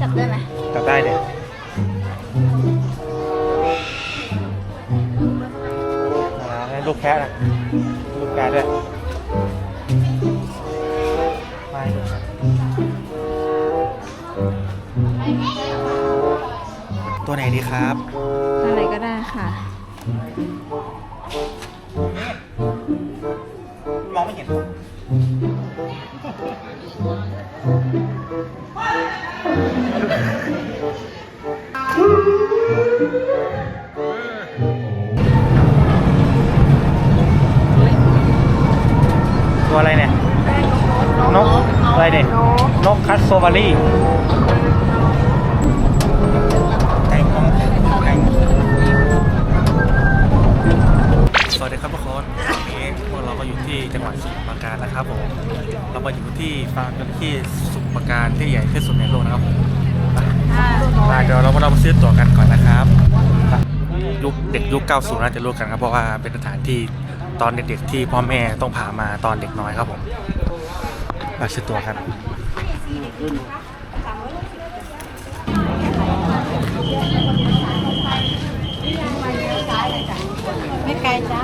จับได้ไหมจับได้เดี๋ยวอ่าให้ลูกแพะนะลูกแพะด้วยไม่ตัวไหนดีครับ อะไรก็ได้ค่ะ มองไม่เห็น ตัวอะไรเนี่ย นกอะไรเนี่ย นกคัสโซวารี กันก่อนนะครับยุคเด็กยุค 90 น่าจะรู้กันครับ เพราะว่าเป็นสถานที่ตอนเด็กๆที่พ่อแม่ต้องพามาตอนเด็กน้อยครับผมไปซื้อตั๋วกันไม่ไกลจ้า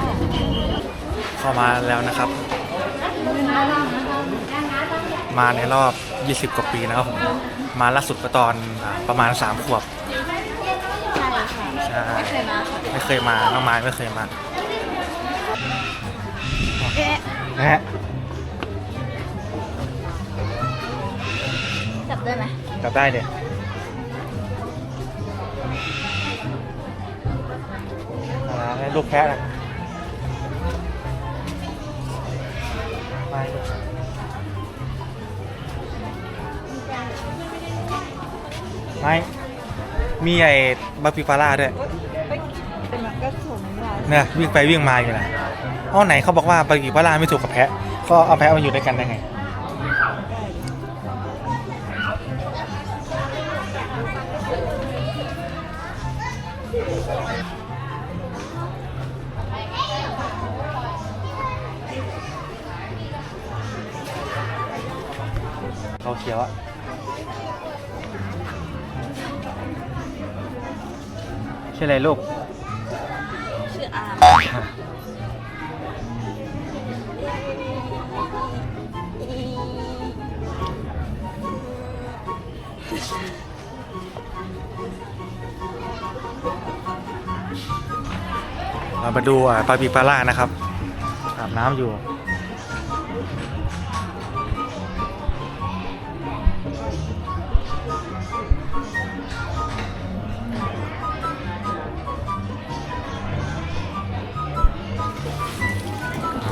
เข้ามาแล้วนะครับ มาในรอบ 20 กว่าปีนะครับผมมาล่าสุดก็ตอนประมาณ 3 ขวบ ใช่ค่ะใช่ไม่เคยมาค่ะไม่เคยมา น้องไม้ไม่เคยมาเอ๊ะนะฮะจับได้ไหมจับได้เดี๋ยวอ่าให้ลูกแพะนะไม่ไม่ มีไอ้บาปิปาร่าด้วยเนี่ยวิ่งไปวิ่งมาอยู่นะอ้อไหนเขาบอกว่าปากิปาร่าไม่ถูกกับแพะ ก็เอาแพะมาอยู่ด้วยกันได้ไงเขาเขียวอะ ชื่ออะไรลูก ชื่ออาร์มเรามาดูอะปลาปีปลาร่านะครับอาบน้ำอยู่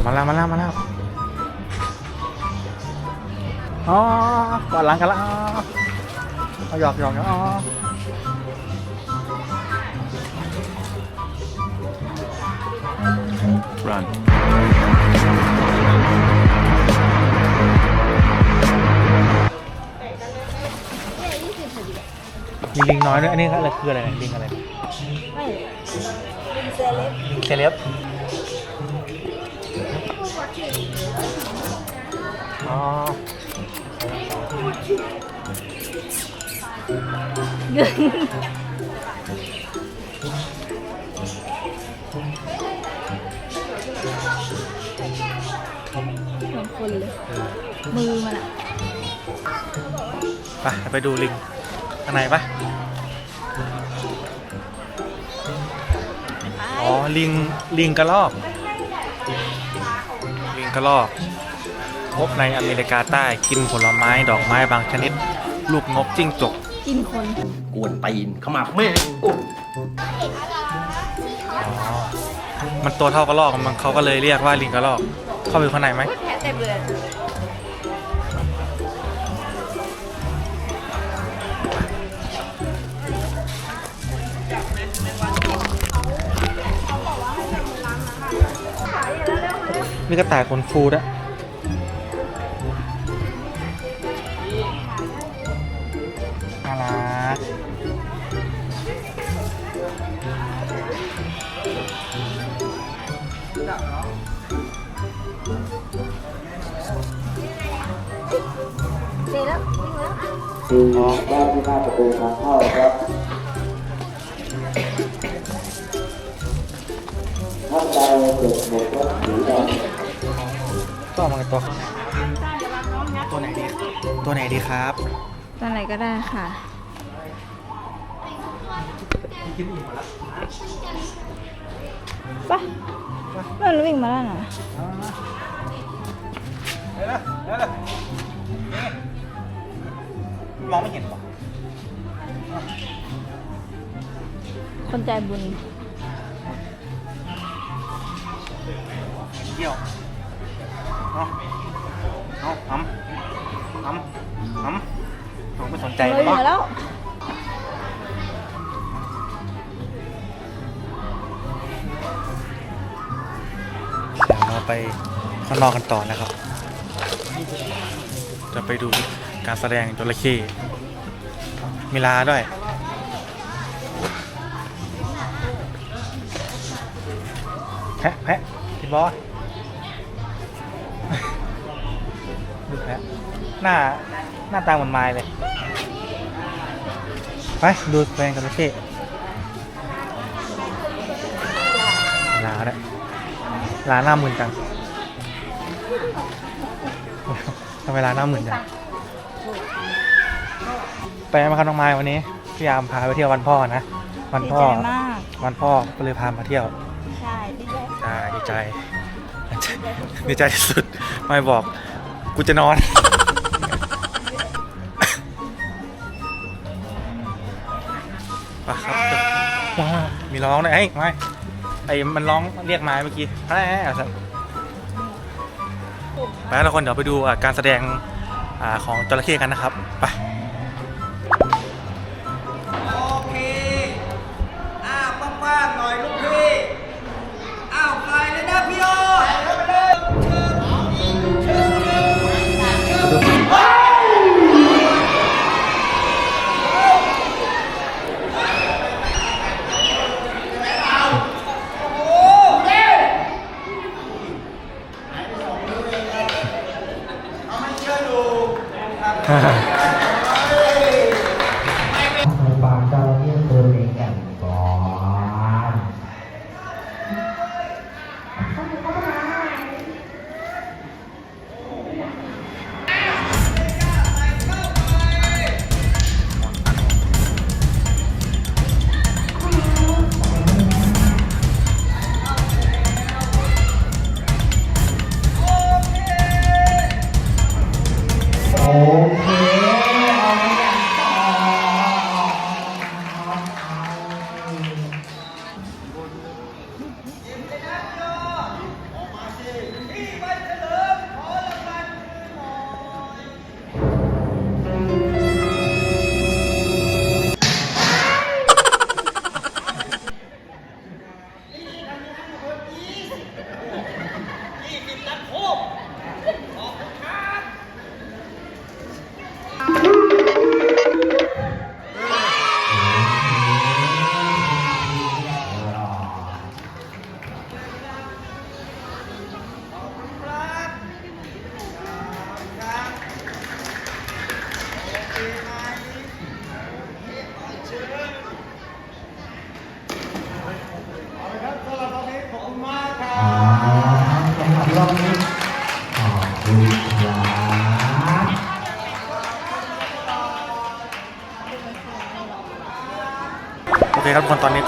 มาแล้วมาแล้วมาแล้วอ๋อกอดหลังกันแล้วอ๋อเอาหยอกหยอกหยอกอ๋อมีลิงน้อยด้วยอันนี้อะไรคืออะไรเนี่ยลิงอะไรไม่เป็นเซเลบลิงเคเลบ เหมือนคนเลย มือมันอะไปไปดูลิงข้างในปะอ๋อ ลิง ลิงกระรอก ลิงกระรอก พบในอเมริกาใต้กินผลไม้ดอกไม้บางชนิด ลูกนกจิ้งจก กินคนกวนตีนเข้ามาแม่งอุ๊ยอ๋อ มันตัวเท่ากระรอกมันเขาก็เลยเรียกว่าลิงกระรอก เข้าไปข้างในไหม แพ้เต็มเลยมีกระต่ายขนฟูด้วย คือด้านที่หน้าประตูทางเข้าครับท่านใดเกิดหมดรถสีดำก็เอามาตัวตัวไหนดีตัวไหนดีครับ ตัวไหนก็ได้ค่ะกินอิ่มมาแล้วไปะมันวิ่งมาแล้วนะ มองไม่เห็นหรอคนใจบุญเที่ยวเอาเอาทำทำทำเอาไม่สนใจเลยหรอมาแล้วเดี๋ยวเราไปข้างนอกกันต่อนะครับ จะไปดู การแสดงจระเข้มีลาด้วย แพะแพะพี่บอสดูแพะหน้า หน้าตาเหมือนไม้เลย ไป ดูแสดงจระเข้ลาด้วยลาหน้าหมื่นจังทำไมลาหน้าหมื่นจัง ไปไหนมาครับน้องไม้วันนี้พี่ยามพาไปเที่ยววันพ่อนะ วันดีพ่อใจมาก วันพ่อก็เลยพามาเที่ยวใช่ดีใจใช่ดีใจดีใจที่สุดไม่บอกกูจะนอนไปครับว้าวมีร้องด้วยเอ้ยไม่ไอ้มันร้องเรียกไม้เมื่อกี้แอะแอะสัตว์ไปแล้วทุกคนเดี๋ยวไปดูอะการแสดงอ่าของจระเข้กันนะครับ ไป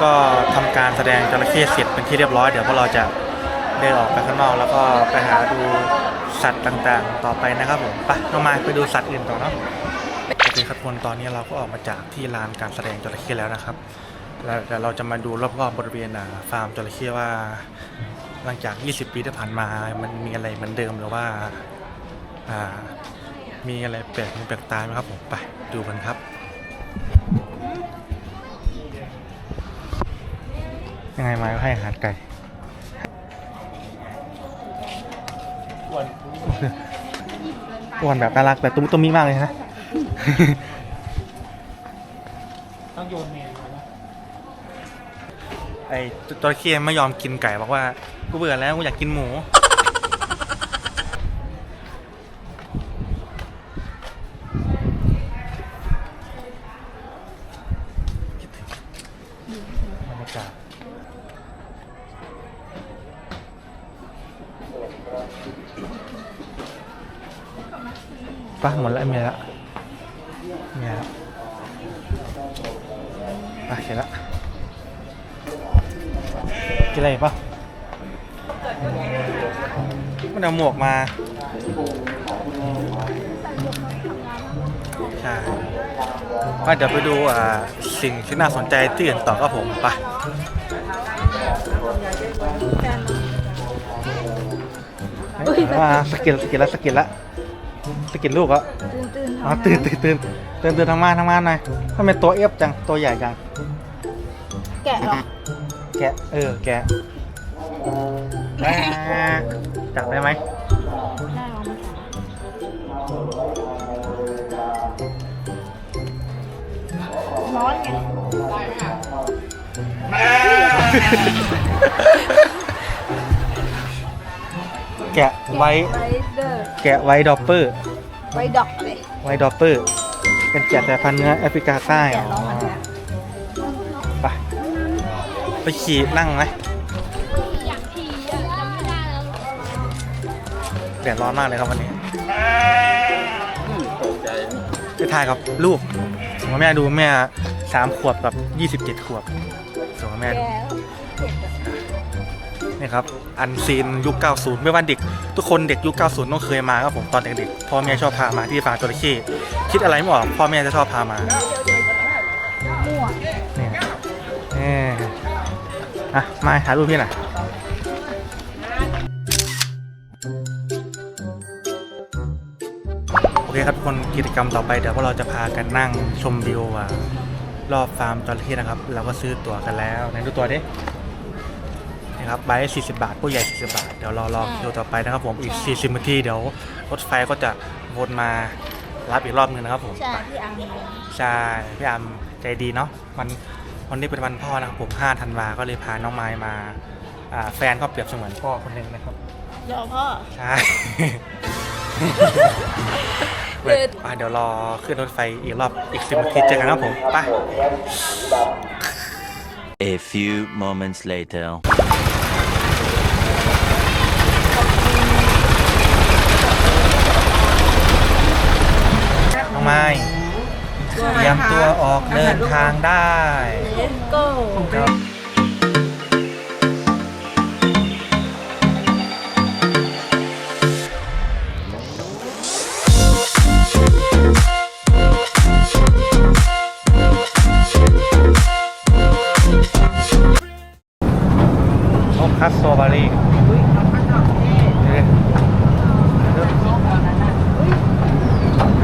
ก็ทำการแสดงจระเข้เสร็จเป็นที่เรียบร้อย เดี๋ยวพวกเราจะเดินออกไปข้างนอก แล้วก็ไปหาดูสัตว์ต่างๆ ต่อไปนะครับผมไปน้องม้ไปดูสัตว์อื่นต่อเนาะโอเคครับคนตอนนี้เราก็ออกมาจากที่ลานการแสดงจระเข้แล้วนะครับแล้วเดี๋ยวเราจะมาดูรอบๆบริเวณฟาร์มจระเข้ว่า หลังจาก 20 ปีที่ผ่านมามันมีอะไรเหมือนเดิมหรือว่าอ่ามีอะไรแปลกแปลกตาไหมครับผมไปดูกันครับ ยังไงมาก็ให้อาหารไก่อ้วนอ้วนแบบน่ารักแบบตุ้มตุ้มมีมากเลยนะต้องโยนเมนไอ้จระเข้ไม่ยอมกินไก่บอกว่า กูเบื่อแล้วกูอยากกินหมู ป่ะหมดแล้วเมียละเมียละไปเสร็จละกินอะไรอีกป่ะมันเอาหมวกมาใช่ก็เดี๋ยวไปดูอ่าสิ่งที่น่าสนใจที่อื่นต่อครับผมไปมาสกิลสกิลแล้วสกิลแล้ว สกิลลูกอะตื่นตื่นอ๋อตื่นตื่นตื่นตื่นตื่นทำงานทำงานหน่อยทำไมตัวเอฟจังตัวใหญ่จัง แกะเหรอ แกะ เออ แกะแม่จับได้ไหมได้ลองมาร้อนไงแกะไว้ไวเดอร์แกะไว้ดอปเปอร์ไวดอกเลยไว้ดอปเปอร์ เป็นแกะแต่พันธุ์เนื้อแอฟริกาใต้แกะร้องมันเนี่ยไปไปขี่นั่งไหมอยากขี่อะจำไม่ได้แล้วแดดร้อนมากเลยครับวันนี้ไปถ่ายกับลูกส่งให้แม่ดูแม่สามขวบกับยี่สิบเจ็ดขวบส่งให้แม่ดู แกะเผ็ดอะนี่ครับ อันซีนยุค 90 ไม่ว่าเด็ก ทุกคนเด็กยุค 90 ต้องเคยมาครับผมตอนเด็กๆพ่อแม่ชอบพามาที่ฟาร์มจระเข้คิดอะไรไม่ออกพ่อแม่จะชอบพามามั่วนี่นี่อะมาถ่ายรูปพี่หน่อยโอเคครับทุกคนกิจกรรมต่อไปเดี๋ยวพวกเราจะพากันนั่งชมวิวอะรอบฟาร์มจระเข้นะครับ เราก็ซื้อตั๋วกันแล้วไหนดูตั๋วดิ นะครับใบละ40บาทผู้ใหญ่40บาท เดี๋ยวรอรอคิวต่อไปนะครับผมอีก40นาทีเดี๋ยวรถไฟก็จะวนมารับอีกรอบหนึงนะครับผมใช่พี่อังใช่พี่อามใจดีเนาะวันวันนี้เป็นวันพ่อนะครับผม5ธันวาก็เลยพาน้องไม้มาอ่าแฟนก็เปรียบเสมือนพ่อคนหนึ่งนะครับเดี๋ยวพ่อ ใช่เปิดไปเดี๋ยวรอขึ้นรถไฟอีกรอบอีก10นาทีเจอกันครับผม ไป A few moments later. น้อง ไม้เตรียมตัวออกเดินทางได้เลสโก้ครับนกคัสโซบารีเอ๊ะ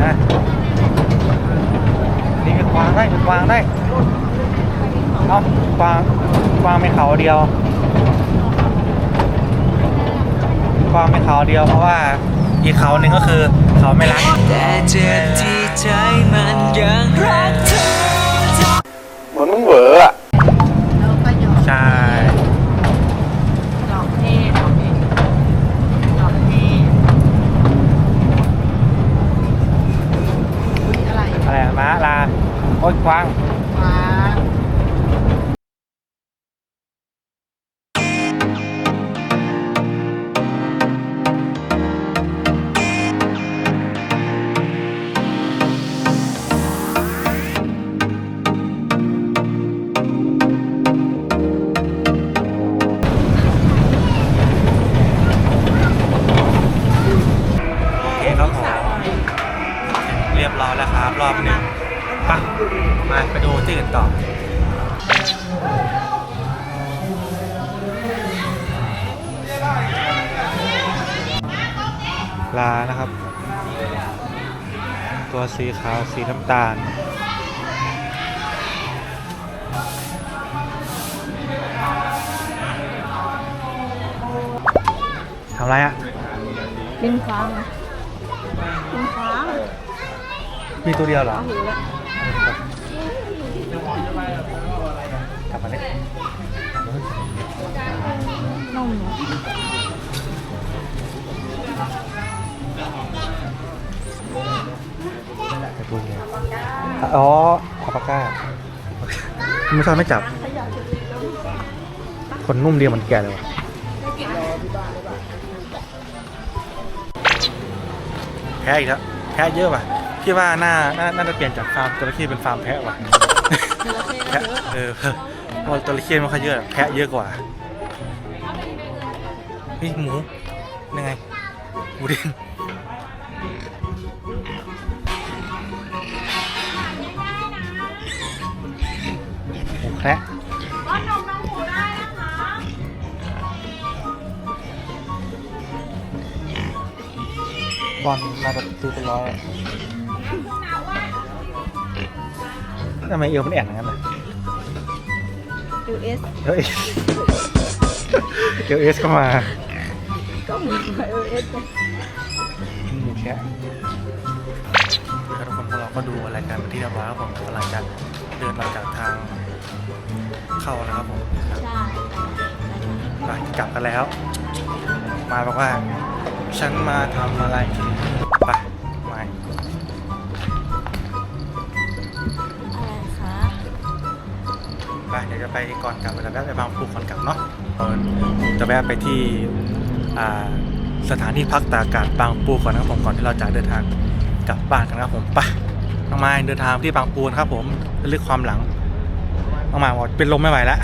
นะนี่มีกวางได้มีกวางได้ เอากวางกวาง เดียวกว้างไม่เขาเดียวเพราะว่าอีกเขาหนึ่งก็คือเขาไม่รักแต่เจ็บที่ใจมันยังรักเธอ สีขาวสีน้ำตาล ทำไรอะบินฟ้าไงบินฟ้ามีตัวเดียวเหรอ หิวแล้วกลับมาเลยนมเนาะ ไปดูเลยอ๋ออัลปาก้าไม่ชอบไม่จับขยะคนนุ่มเดียวมันแก่เลยวะแพะอีกแล้วแพะเยอะว่ะพี่ว่าน่าน่าน่าจะเปลี่ยนจากฟาร์มจระเข้เป็นฟาร์มแพะว่ะแพะเออเพราะจระเข้ไม่ค่อยเยอะแพะเยอะกว่านี่หมูยังไงหมูเด้ง บอลมาแบบซื้อเป็นร้อยอะทำไมเอวมันแอนอย่างนั้นล่ะ US เฮ้ยเอลเอสก็มา ก็เหมือน US หมูแคะครับทุกคนพวกเราก็ดูรายการเป็นที่เรียบร้อยครับผมกำลังจะเดินออกจากทางเข้านะครับผมครับใช่ไปกลับกันแล้ว มาบอกว่า ฉันมาทำอะไรที่นี่ไปมาอะไรคะไปเดี๋ยวจะไปก่อนกลับเราจะแวะไปบางปูก่อนกลับเนาะเออจะแวะไปที่อ่าสถานที่พักตากอากาศบางปูก่อนนะครับผมก่อนที่เราจะเดินทางกลับบ้านกันนะครับผมไปน้องไม้เดินทางที่บางปูนะครับผมลึกความหลังน้องไม้บอกเป็นลมไม่ไหวแล้ว